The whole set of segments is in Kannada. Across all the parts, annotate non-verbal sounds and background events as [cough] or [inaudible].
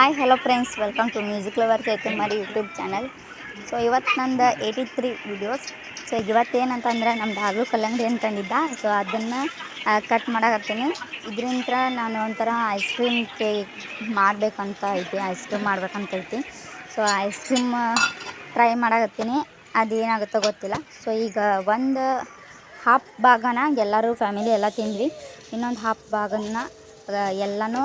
Hi hello friends welcome to music lover Mari YouTube channel so ಇವತ್ತು ನಂದು ಏಯ್ಟಿ ತ್ರೀ ವಿಡಿಯೋಸ್ ಸೊ ಇವತ್ತೇನಂತಂದ್ರೆ ನಮ್ಮ ಡಾಗು ಕಲ್ಲಂಗಡಿ ಅಂತಂದಿದ್ದ ಸೊ ಅದನ್ನು ಕಟ್ ಮಾಡಕತ್ತೀನಿ. ಇದರಿಂದ ನಾನು ಒಂಥರ ಐಸ್ ಕ್ರೀಮ್ ಕೇಕ್ ಮಾಡಬೇಕಂತ ಐತಿ ಐಸ್ ಕ್ರೀಮ್ ಮಾಡ್ಬೇಕಂತ ಐತಿ. ಸೊ ಐಸ್ ಕ್ರೀಮ್ ಟ್ರೈ ಮಾಡಕತ್ತೀನಿ. ಅದೇನಾಗುತ್ತೋ ಗೊತ್ತಿಲ್ಲ. ಸೊ ಈಗ ಒಂದು ಹಾಫ್ ಭಾಗನ ಎಲ್ಲರೂ ಫ್ಯಾಮಿಲಿ ಎಲ್ಲ ತಿಂದ್ವಿ. ಇನ್ನೊಂದು ಹಾಫ್ ಭಾಗನ ಎಲ್ಲನೂ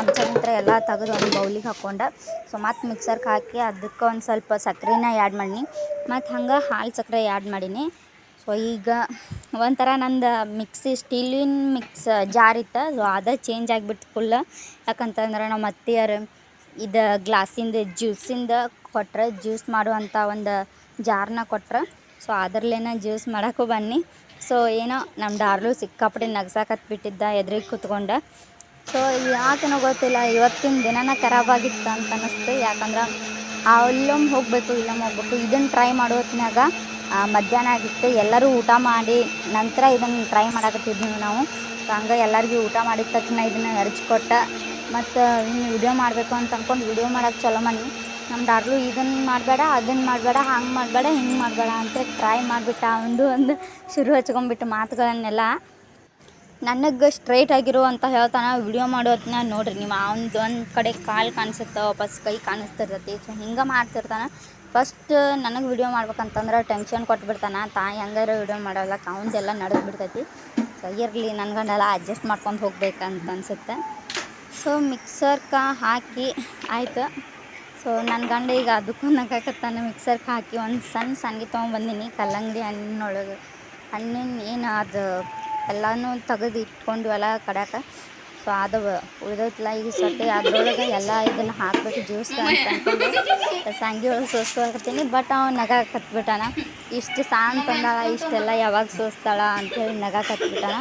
ಒಂದು ಹತ್ರ ಎಲ್ಲ ತೆಗೆದು ಒಂದು ಬೌಲಿಗೆ ಹಾಕ್ಕೊಂಡೆ. ಸೊ ಮತ್ತು ಮಿಕ್ಸರ್ಗೆ ಹಾಕಿ ಅದಕ್ಕೆ ಒಂದು ಸ್ವಲ್ಪ ಸಕ್ಕರೆನ ಆ್ಯಡ್ ಮಾಡೀನಿ. ಮತ್ತು ಹಂಗೆ ಹಾಲು ಸಕ್ಕರೆ ಆ್ಯಡ್ ಮಾಡೀನಿ. ಸೊ ಈಗ ಒಂಥರ ನಂದು ಮಿಕ್ಸಿ ಸ್ಟೀಲಿನ ಮಿಕ್ಸ್ ಜಾರ್ ಇತ್ತು. ಸೊ ಅದು ಚೇಂಜ್ ಆಗಿಬಿಟ್ಟು ಫುಲ್ ಯಾಕಂತಂದ್ರೆ ನಮ್ಮ ಅತ್ತೆಯರು ಇದು ಗ್ಲಾಸಿಂದ ಜ್ಯೂಸಿಂದ ಕೊಟ್ರೆ ಜ್ಯೂಸ್ ಮಾಡುವಂಥ ಒಂದು ಜಾರ್ನ ಕೊಟ್ರೆ. ಸೊ ಅದರಲ್ಲೇನ ಜ್ಯೂಸ್ ಮಾಡೋಕ್ಕೂ ಬನ್ನಿ. ಸೊ ಏನೋ ನಮ್ಮ ಡಾರ್ಲು ಸಿಕ್ಕಾಪಟ್ಟೆ ನಗ್ಸಾಕತ್ ಬಿಟ್ಟಿದ್ದ ಎದ್ರಿಗೆ ಕೂತ್ಕೊಂಡೆ. ಸೊ ಯಾಕೇನೋ ಗೊತ್ತಿಲ್ಲ, ಇವತ್ತಿನ ದಿನನ ಖರಾಬಾಗಿತ್ತು ಅಂತ ಅನ್ನಿಸ್ತು. ಯಾಕಂದ್ರೆ ಅಲ್ಲೊಮ್ಮೆ ಹೋಗಬೇಕು, ಇಲ್ಲೊಮ್ಮೆ ಹೋಗ್ಬೇಕು, ಇದನ್ನು ಟ್ರೈ ಮಾಡೋ ಹೊತ್ನ್ಯಾಗ ಮಧ್ಯಾಹ್ನ ಆಗಿತ್ತು. ಎಲ್ಲರೂ ಊಟ ಮಾಡಿ, ನಂತರ ಇದನ್ನು ಟ್ರೈ ಮಾಡಕತ್ತಿದ್ವಿ ನಾವು. ಸೊ ಹಂಗೆ ಎಲ್ಲರಿಗೂ ಊಟ ಮಾಡಿದ ತಕ್ಷಣ ಇದನ್ನು ಎರಚ್ಕೊಟ್ಟೆ ಮತ್ತು ಇನ್ನು ವಿಡಿಯೋ ಮಾಡಬೇಕು ಅಂತ ಅಂದ್ಕೊಂಡು ವಿಡಿಯೋ ಮಾಡೋಕೆ ಚಲೋ ಮಾಡಿ ನಮ್ಮ ಡಾರ್ಲು ಇದನ್ನು ಮಾಡಬೇಡ ಅದನ್ನು ಮಾಡಬೇಡ, ಹಂಗೆ ಮಾಡಬೇಡ, ಹಿಂಗೆ ಮಾಡಬೇಡ ಅಂತ ಟ್ರೈ ಮಾಡಿಬಿಟ್ಟ ಒಂದು ಒಂದು ಶುರು ಹಚ್ಕೊಂಡ್ಬಿಟ್ಟು ಮಾತುಗಳನ್ನೆಲ್ಲ. ನನಗೆ ಸ್ಟ್ರೈಟ್ ಆಗಿರೋ ಅಂತ ಹೇಳ್ತಾನೆ ವಿಡಿಯೋ ಮಾಡೋ ಹೊತ್ನ್ಯಾಗ ನೋಡ್ರಿ, ನೀವು ಅವನದು ಒಂದು ಕಡೆ ಕಾಲು ಕಾಣಿಸುತ್ತೆ, ವಾಪಸ್ ಕೈ ಕಾಣಿಸ್ತಿರ್ತೈತಿ. ಸೊ ಹಿಂಗೆ ಮಾಡ್ತಿರ್ತಾನೆ. ಫಸ್ಟ್ ನನಗೆ ವಿಡಿಯೋ ಮಾಡ್ಬೇಕಂತಂದ್ರೆ ಟೆನ್ಷನ್ ಕೊಟ್ಬಿಡ್ತಾನೆ, ತಾಯಿ ಹೆಂಗಾರ ವಿಡಿಯೋ ಮಾಡೋಲ್ಲ ಅವನದೆಲ್ಲ ನಡೆದು ಬಿಡ್ತೈತಿ ಸೊ ಇರಲಿ ನನ್ನ ಗಂಡೆಲ್ಲ ಅಡ್ಜಸ್ಟ್ ಮಾಡ್ಕೊಂಡು ಹೋಗ್ಬೇಕಂತ ಅನ್ಸುತ್ತೆ. ಸೊ ಮಿಕ್ಸರ್ಗೆ ಹಾಕಿ, ಆಯ್ತು. ಸೊ ನನ್ನ ಗಂಡ ಈಗ ಅದಕ್ಕೂ ನಗಾಕತ್ತಾನೆ. ಮಿಕ್ಸರ್ಗೆ ಹಾಕಿ ಒಂದು ಸಣ್ಣ ಸಂಗಿ ತೊಗೊಂಬಂದಿನಿ. ಕಲ್ಲಂಗಡಿ ಹಣ್ಣಿನೊಳಗೆ. ಹಣ್ಣಿನ ಏನು ಅದು ಎಲ್ಲನೂ ತೆಗೆದು ಇಟ್ಕೊಂಡು ಎಲ್ಲ ಕಡ್ಯಾಕ. ಸೊ ಅದು ಉಳಿದೈತಲ್ಲ ಈಗ ಸೊಟ್ಟೆ. ಅದ್ರೊಳಗೆ ಎಲ್ಲ ಇದನ್ನು ಹಾಕ್ಬೇಕು ಜ್ಯೂಸ್ ಅಂತ ಅಂದ್ಕೊಂಡು [laughs] ಸಂಗಿ ಒಳಗೆ ಸೋಸ್ಕೊಳಕತ್ತೀನಿ. ಬಟ್ ಅವ್ನು ನಗ ಕತ್ಬಿಟ್ಟಾನ ಇಷ್ಟು ಸಾಂಗ್ ತಂದಾಳ ಇಷ್ಟೆಲ್ಲ ಯಾವಾಗ ಸೋಸ್ತಾಳ ಅಂಥೇಳಿ ನಗ ಕತ್ಬಿಟ್ಟಾನ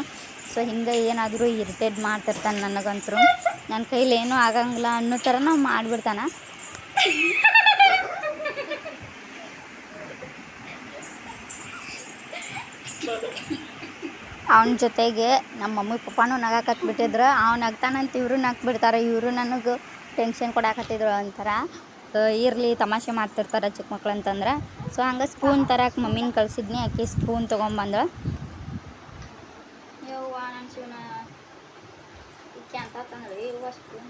ಸೊ ಹಿಂಗೆ ಏನಾದರೂ ಇರಿಟೇಟ್ ಮಾಡ್ತಿರ್ತಾನೆ ನನಗಂತರೂ. ನನ್ನ ಕೈಲಿ ಏನೂ ಆಗಂಗಿಲ್ಲ ಅನ್ನೋ ಥರ ನಾವು ಮಾಡಿಬಿಡ್ತಾನೆ. ಅವನ ಜೊತೆಗೆ ನಮ್ಮ ಮಮ್ಮಿ ಪಪ್ಪಾನು ನಗಾಕತ್ ಬಿಟ್ಟಿದ್ರು ಅವ್ನು ನಗ್ತಾನಂತ ಇವರು ನಗ್ ಬಿಡ್ತಾರೆ ಇವರು ನನಗೆ ಟೆನ್ಷನ್ ಕೊಡಾಕತ್ತಿದ್ರು ಒಂಥರ ಇರಲಿ, ತಮಾಷೆ ಮಾಡ್ತಿರ್ತಾರೆ ಚಿಕ್ಕ ಮಕ್ಳು ಅಂತಂದ್ರೆ. ಸೊ ಹಂಗೆ ಸ್ಪೂನ್ ತರಕ್ಕೆ ಮಮ್ಮಿನ ಕಳ್ಸಿದ್ನಿ. ಆಕೆ ಸ್ಪೂನ್ ತೊಗೊಂಬಂದು ಸ್ಪೂನ್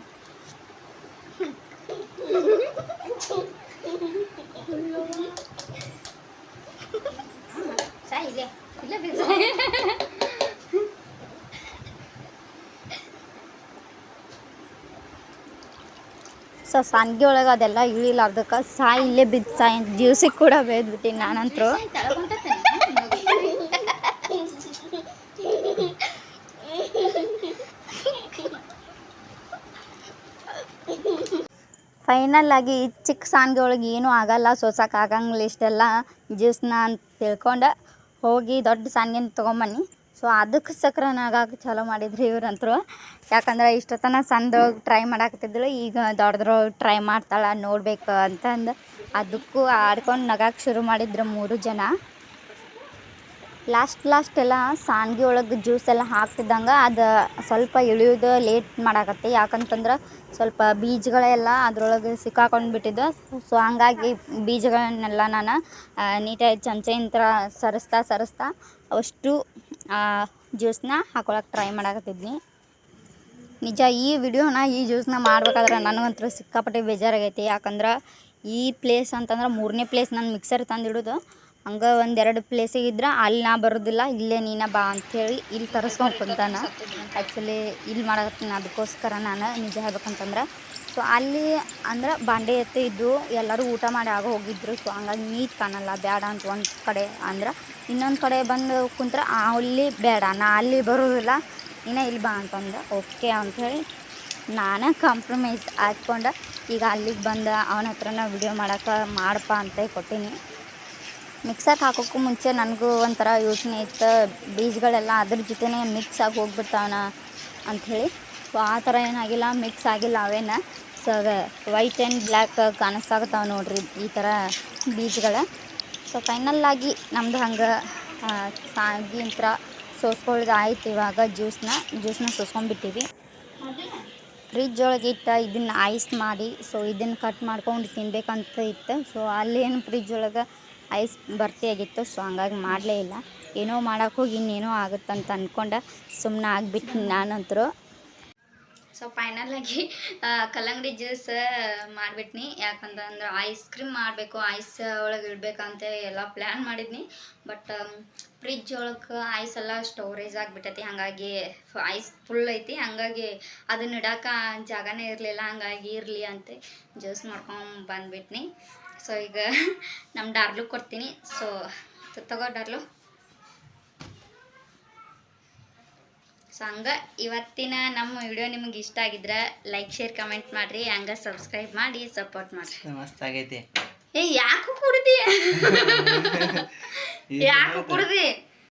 ಸೊ ಸಂಡ್ಗೆ ಒಳಗೆ ಅದೆಲ್ಲ ಇಳಿಲಾರ್ದಕ್ಕೆ ಸಾಯಿ ಇಲ್ಲೇ ಬಿದ್ದು ಸಾಯಿ ಜ್ಯೂಸಿಗೆ ಕೂಡ ಬೇದ್ಬಿಟ್ಟಿನಿ ನಾನಂತರೂ ಫೈನಲ್ ಆಗಿ ಈ ಚಿಕ್ಕ ಸಾನ್ಗೆ ಒಳಗೆ ಏನೂ ಆಗಲ್ಲ. ಸೋಸಕ್ಕೆ ಆಗಂಗಿಲ್ಲ ಇಷ್ಟೆಲ್ಲ. ಜ್ಯೂಸ್ನ ಅಂತ ತಿಳ್ಕೊಂಡು. ಹೋಗಿ ದೊಡ್ಡ ಸಾನ್ಗೆನ ತೊಗೊಂಬನ್ನಿ. ಸೊ ಅದಕ್ಕೆ ಸಕ್ರೆನಾಗಕ್ಕೆ ಚಲೋ ಮಾಡಿದ್ರಿ ಇವ್ರಂತರು. ಯಾಕಂದ್ರೆ ಇಷ್ಟೊತ್ತನ ಸಂದ ಟ್ರೈ ಮಾಡಾಕತ್ತಿದ್ಳು ಈಗ ದೊಡ್ಡದ್ರೊಳಗೆ ಟ್ರೈ ಮಾಡ್ತಾಳೆ, ನೋಡ್ಬೇಕು ಅಂತಂದು. ಅದಕ್ಕೂ ಆಡ್ಕೊಂಡು ನಗಾಕ್ ಶುರು ಮಾಡಿದ್ರು ಮೂರು ಜನ. ಲಾಸ್ಟ್ ಲಾಸ್ಟ್ ಎಲ್ಲ ಸಾನ್ಗೆ ಒಳಗೆ ಜ್ಯೂಸ್ ಎಲ್ಲ ಹಾಕ್ತಿದ್ದಂಗೆ ಅದು ಸ್ವಲ್ಪ ಇಳಿಯೋದು ಲೇಟ್ ಮಾಡಾಕತ್ತೆ. ಯಾಕಂತಂದ್ರೆ ಸ್ವಲ್ಪ ಬೀಜಗಳೆಲ್ಲ ಅದ್ರೊಳಗೆ ಸಿಕ್ಕಾಕೊಂಡು ಬಿಟ್ಟಿದ್ದು ಸೊ ಹಂಗಾಗಿ ಬೀಜಗಳನ್ನೆಲ್ಲ ನಾನು ನೀಟಾಗಿ ಚಮಚೆಯಿಂದ ಸರಿಸ್ತಾ ಸರಿಸ್ತಾ ಅಷ್ಟು ಜ್ಯೂಸನ್ನ ಹಾಕೊಳಕ್ಕೆ ಟ್ರೈ ಮಾಡಾಕತ್ತಿದ್ನಿ. ನಿಜ ಈ ವಿಡಿಯೋನ ಈ ಜ್ಯೂಸ್ನ ಮಾಡ್ಬೇಕಾದ್ರೆ ನನಗಂತೂ ಸಿಕ್ಕಾಪಟ್ಟೆ ಬೇಜಾರಾಗೈತಿ. ಯಾಕಂದ್ರೆ ಈ ಪ್ಲೇಸ್ ಅಂತಂದ್ರೆ ಮೂರನೇ ಪ್ಲೇಸ್ ನಾನು ಮಿಕ್ಸರ್ ತಂದಿಡೋದು. ಹಂಗೆ ಒಂದೆರಡು ಪ್ಲೇಸಿಗೆ ಇದ್ರೆ ಅಲ್ಲಿ ನಾ ಬರೋದಿಲ್ಲ, ಇಲ್ಲೇ ನೀನ ಬಾ ಅಂಥೇಳಿ ಇಲ್ಲಿ ತರಿಸ್ಕೊಂಡು ಕುಂತಾನ. ಆ್ಯಕ್ಚುಲಿ ಇಲ್ಲಿ ಮಾಡಕತ್ತೀನಿ ಅದಕ್ಕೋಸ್ಕರ ನಾನು ನಿಜ ಹೇಳ್ಬೇಕಂತಂದ್ರೆ ಸೊ ಅಲ್ಲಿ ಅಂದ್ರೆ ಬಾಂಡೆ ಎತ್ತೆ ಇದ್ದು ಎಲ್ಲರೂ ಊಟ ಮಾಡಿ ಆಗ ಹೋಗಿದ್ರು ಸೊ ಹಂಗಾಗಿ ನೀಟ್ ಕಾಣಲ್ಲ ಬೇಡ ಅಂತ ಒಂದು ಕಡೆ ಅಂದ್ರೆ ಇನ್ನೊಂದು ಕಡೆ ಬಂದು ಕುಂತ್ರೆ ಅಲ್ಲಿ ಬೇಡ ನಾ ಅಲ್ಲಿ ಬರೋದಿಲ್ಲ ಇನ್ನು ಇಲ್ಲಿ ಬಾ ಅಂತಂದ್ರೆ ಓಕೆ ಅಂಥೇಳಿ ನಾನೇ ಕಾಂಪ್ರಮೈಸ್ ಹಾಕ್ಕೊಂಡು ಈಗ ಅಲ್ಲಿಗೆ ಬಂದು ಅವನ ಹತ್ರನ ವಿಡಿಯೋ ಮಾಡೋಕೆ ಮಾಡಪ್ಪ ಅಂತ ಕೊಟ್ಟೀನಿ. ಮಿಕ್ಸರ್ಗೆ ಹಾಕೋಕ್ಕೂ ಮುಂಚೆ ನನಗೂ ಒಂಥರ ಯೋಚನೆ ಇತ್ತು, ಬೀಜಗಳೆಲ್ಲ ಅದ್ರ ಜೊತೆನೇ ಮಿಕ್ಸ್ ಆಗಿ ಹೋಗ್ಬಿಡ್ತಾವನ ಅಂಥೇಳಿ. ಸೊ ಆ ಥರ ಏನಾಗಿಲ್ಲ ಮಿಕ್ಸ್ ಆಗಿಲ್ಲ ಅವೇನ. ಸೊ ವೈಟ್ ಆ್ಯಂಡ್ ಬ್ಲ್ಯಾಕ್ ಕಾಣಿಸ್ತಾಗತ್ತಾವ ನೋಡ್ರಿ ಈ ಥರ ಬೀಜಗಳ. ಸೊ ಫೈನಲ್ಲಾಗಿ ನಮ್ದು ಹಂಗೆ ಸಾಗಿ ಅಂತ ಸೋಸ್ಕೊಳ್ದು ಆಯ್ತು ಇವಾಗ ಜ್ಯೂಸ್ನ ಜ್ಯೂಸ್ನ ಸೋಸ್ಕೊಂಡ್ಬಿಟ್ಟಿವಿ. ಫ್ರಿಜ್ ಒಳಗೆ ಇಟ್ಟು ಇದನ್ನು ಐಸ್ ಮಾಡಿ ಸೊ ಇದನ್ನು ಕಟ್ ಮಾಡ್ಕೊಂಡು ತಿನ್ಬೇಕಂತ ಇತ್ತು. ಸೊ ಅಲ್ಲೇನು ಫ್ರಿಜ್ ಒಳಗೆ ಐಸ್ ಭರ್ತಿಯಾಗಿತ್ತು ಸೊ ಹಂಗಾಗಿ ಮಾಡಲೇ ಇಲ್ಲ. ಏನೋ ಮಾಡೋಕೆ ಹೋಗಿ ಇನ್ನೇನೋ ಆಗುತ್ತಂತ ಅಂದ್ಕೊಂಡು ಸುಮ್ಮನೆ ಆಗಿಬಿಟ್ಟು ನಾನಂತರೂ. ಸೊ ಫೈನಲಾಗಿ ಕಲ್ಲಂಗಡಿ ಜ್ಯೂಸ್ ಮಾಡಿಬಿಟ್ನಿ. ಯಾಕಂತಂದ್ರೆ ಐಸ್ ಕ್ರೀಮ್ ಮಾಡಬೇಕು ಐಸ್ ಒಳಗೆ ಇಡಬೇಕಂತ ಎಲ್ಲ ಪ್ಲ್ಯಾನ್ ಮಾಡಿದ್ನಿ. ಬಟ್ ಫ್ರಿಜ್ ಒಳಗೆ ಐಸ್ ಎಲ್ಲ ಸ್ಟೋರೇಜ್ ಆಗಿಬಿಟ್ಟೈತಿ. ಹಾಗಾಗಿ ಐಸ್ ಫುಲ್ ಐತಿ. ಹಂಗಾಗಿ ಅದನ್ನ ಇಡಕ್ಕೆ ಜಾಗನೇ ಇರಲಿಲ್ಲ. ಹಂಗಾಗಿ ಇರಲಿ ಅಂತ ಜ್ಯೂಸ್ ಮಾಡ್ಕೊಂಡು ಬಂದ್ಬಿಟ್ನಿ. ಸೊ ಈಗ ನಮ್ಮ ಡಾರ್ಲು ಕೊಡ್ತೀನಿ. ಸೊ ತಗೋ ಡಾರ್ಲು. ಸೊ ಹಂಗೆ ಇವತ್ತಿನ ನಮ್ಮ ವಿಡಿಯೋ ನಿಮ್ಗೆ ಇಷ್ಟ ಆಗಿದ್ರೆ ಲೈಕ್ ಶೇರ್ ಕಮೆಂಟ್ ಮಾಡಿರಿ. ಹಂಗೆ ಸಬ್ಸ್ಕ್ರೈಬ್ ಮಾಡಿ ಸಪೋರ್ಟ್ ಮಾಡಿರಿ. ಮಸ್ತ್ ಆಗೈತಿ. ಏ ಯಾಕೆ ಕುಡ್ದಿ? [laughs] ಯಾಕೆ ಕುಡ್ದಿ?